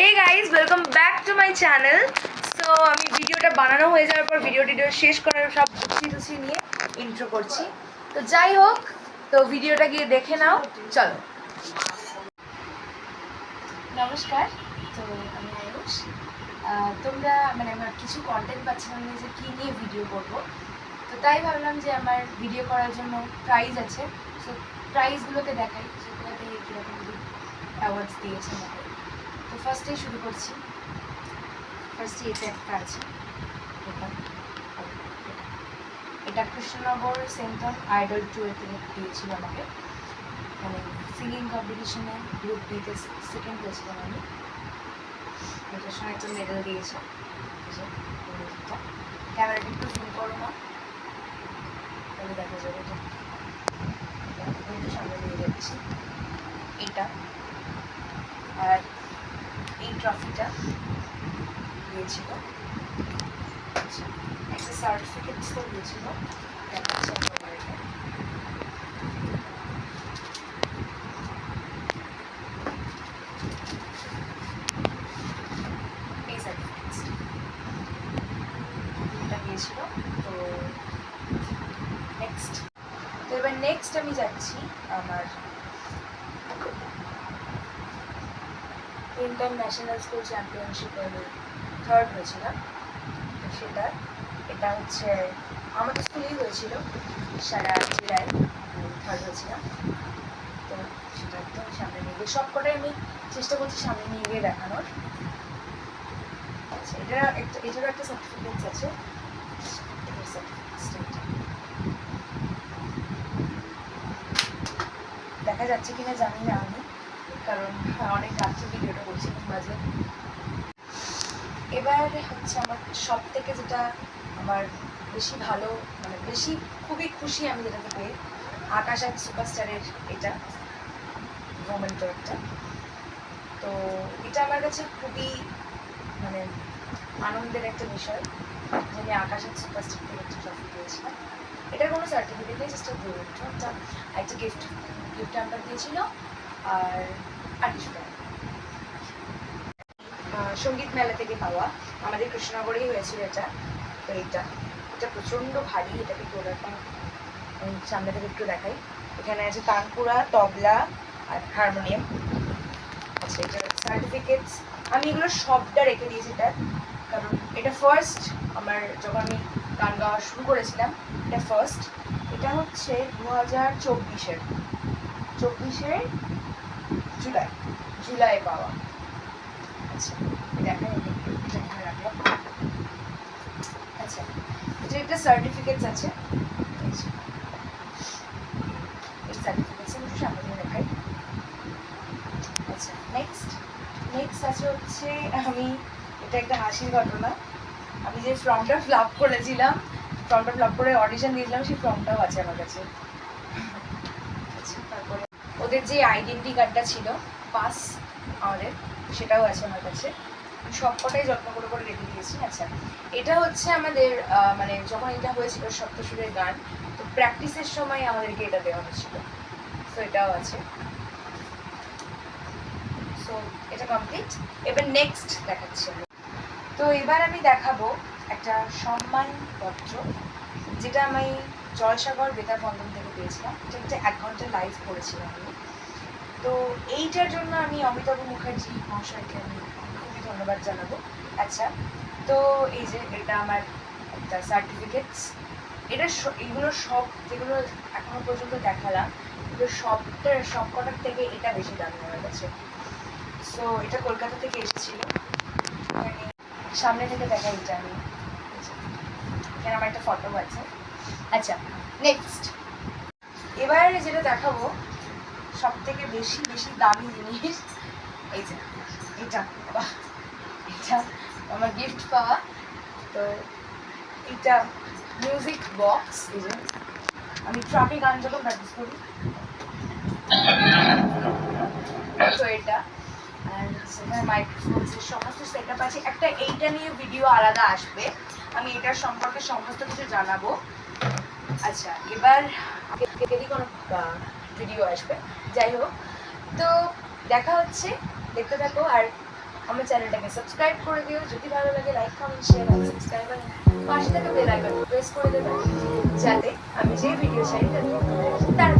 Hey guys welcome back to my channel so আমি ভিডিওটা বানানো হয়ে যাওয়ার পর ভিডিও টিডিও শেষ করার সব গুছিয়ে টুছিয়ে নিয়ে ইন্ট্রো করছি। তো যাই হোক, তো ভিডিওটা গিয়ে দেখে নাও। চলো। নমস্কার, তো আমি আয়ুষ। তোমরা মানে আমার কিছু কন্টেন্ট পাচ্ছিলাম না যে কী নিয়ে ভিডিও করব। তো তাই ভাবলাম যে আমার ভিডিও করার জন্য প্রাইজ আছে। সো প্রাইজগুলোকে দেখাই সেগুলোতে কীরকম অ্যাওয়ার্ডস দিয়েছে আমাকে। ফার্স্টেই শুরু করছি। ফার্স্টে এটা একটা আছে। এটা এটা। কৃষ্ণনগর সেন্টার আইডল টু এ থেকে দিয়েছিল আমাকে। মানে সিঙ্গিং কম্পিটিশনে গ্রুপ বিতে সেকেন্ড হয়েছিলাম আমি। এটার সঙ্গে একটা মেডেল দিয়েছে। ক্যামেরাটা একটু জুম করো না। তাহলে দেখা যাবে এটা আমি একটু সামনে নিয়ে যাচ্ছি এটা আর এই ট্রফিটা দিয়েছিল। আচ্ছা, একটা সার্টিফিকেটস তো দিয়েছিল। দেখাচ্ছি আপনাদের এটা। এই সার্টিফিকেটস দিয়েছিল তো নেক্সট তো এবার নেক্সট আমি যাচ্ছি আমার ইন্টারন্যাশনাল স্কুল চ্যাম্পিয়নশিপে আমি থার্ড হয়েছিলাম তো সেটা, এটা হচ্ছে আমাদের স্কুলেই হয়েছিল, সারা জেলায় থার্ড হয়েছিলাম। তো সেটা একদম সামনে নিয়ে গিয়ে, সবকটাই আমি চেষ্টা করছি সামনে নিয়ে গিয়ে দেখানোর। আচ্ছা এটা একটা, এটারও একটা সার্টিফিকেটস আছে। দেখা যাচ্ছে কিনা জানি না আমি। কারণ অনেক রাত্রে ভিডিওটা করছি মাঝে। এবার হচ্ছে আমার সব থেকে যেটা আমার বেশি ভালো মানে বেশি খুবই খুশি আমি যেটাতে পেয়ে আকাশ এক সুপারস্টারের এটা মোমেন্টো একটা তো এটা আমার কাছে খুবই মানে আনন্দের একটা বিষয় যে আমি আকাশ এক সুপারস্টার থেকে একটা ট্রফি পেয়েছিলাম। এটার কোনো সার্টিফিকেট নেই জাস্ট একটা একটা গিফট গিফট আমরা দিয়েছিল। আর আর কিছু সংগীত মেলা থেকে পাওয়া আমাদের কৃষ্ণনগরেই হয়েছিল এটা। তো এইটা, এটা প্রচণ্ড ভারী, এটাকে তোলাটা সামনে থেকে একটু দেখাই। এখানে আছে তানপুরা তবলা আর হারমোনিয়াম। আচ্ছা এটা সার্টিফিকেটস আমি এগুলো সবটা রেখে দিয়েছি এটা, কারণ এটা ফার্স্ট আমার যখন আমি গান গাওয়া শুরু করেছিলাম, এটা ফার্স্ট এটা হচ্ছে দু হাজার চব্বিশের। চব্বিশের জুলাই জুলাই পাওয়া। আচ্ছা রাখলাম। আচ্ছা এটা একটা আছে। আমি আচ্ছা নেক্সট নেক্সট আছে হচ্ছে আমি, এটা একটা হাসির ঘটনা। আমি যে ফর্মটা ফিল আপ করেছিলাম ফর্মটা ফিল আপ করে অডিশন দিয়েছিলাম, সেই ফর্মটাও আছে আমার কাছে। ওদের যে আইডেন্টি কার্ডটা ছিল পাস আমাদের, সেটাও আছে আমার কাছে। সবকটাই যত্ন করে করে রেখে দিয়েছি আচ্ছা। এটা হচ্ছে আমাদের মানে যখন এটা হয়েছিল সপ্তসুরের গান, তো প্র্যাকটিসের সময় আমাদেরকে এটা দেওয়া হয়েছিল। সো এটাও আছে। সো এটা কমপ্লিট এবার নেক্সট দেখাচ্ছি। তো এবার আমি দেখাবো একটা সম্মানপত্র, যেটা আমি জলসাগর বেতার বন্ধন থেকে পেয়েছিলাম। এটা একটা এক ঘণ্টা লাইভ করেছিলাম আমি। তো এইটার জন্য আমি অমিতাভ মুখার্জি মহাশয়কে আমি খুবই ধন্যবাদ জানাব। আচ্ছা তো এই যে এটা আমার একটা সার্টিফিকেটস এটা এগুলো সব, যেগুলো এখনও পর্যন্ত দেখালাম, এগুলো সবটা, সবকটার থেকে এটা বেশি দামি আমার কাছে। সো এটা কলকাতা থেকে এসেছিল। সামনে থেকে দেখা এটা আমি। এখানে আমার একটা ফটো আছে। আচ্ছা নেক্সট এবার যেটা দেখাবো সব থেকে বেশি বেশি দামি জিনিস, এই যে, এটা এটা আমার গিফট পাওয়া। তো এটা মিউজিক বক্স এই যে, আমি ট্রাকে গান যখন প্র্যাকটিস করি। তো এটা আর সেখানে মাইক্রোফোন সমস্ত সেট আপ আছে, একটা এইটা নিয়ে ভিডিও আলাদা আসবে। আমি এটার সম্পর্কে সমস্ত কিছু জানাব। আচ্ছা এবার যদি কোনো ভিডিও আসবে। যাই হোক, তো দেখা হচ্ছে, দেখতে থাকো, আর আমার চ্যানেলটাকে সাবস্ক্রাইব করে দিও। যদি ভালো লাগে লাইক কমেন্ট শেয়ার আর সাবস্ক্রাইব আর পাশে থাকা বেল আইকন প্রেস করে দেবে, যাতে আমি যে ভিডিও চাই তাতে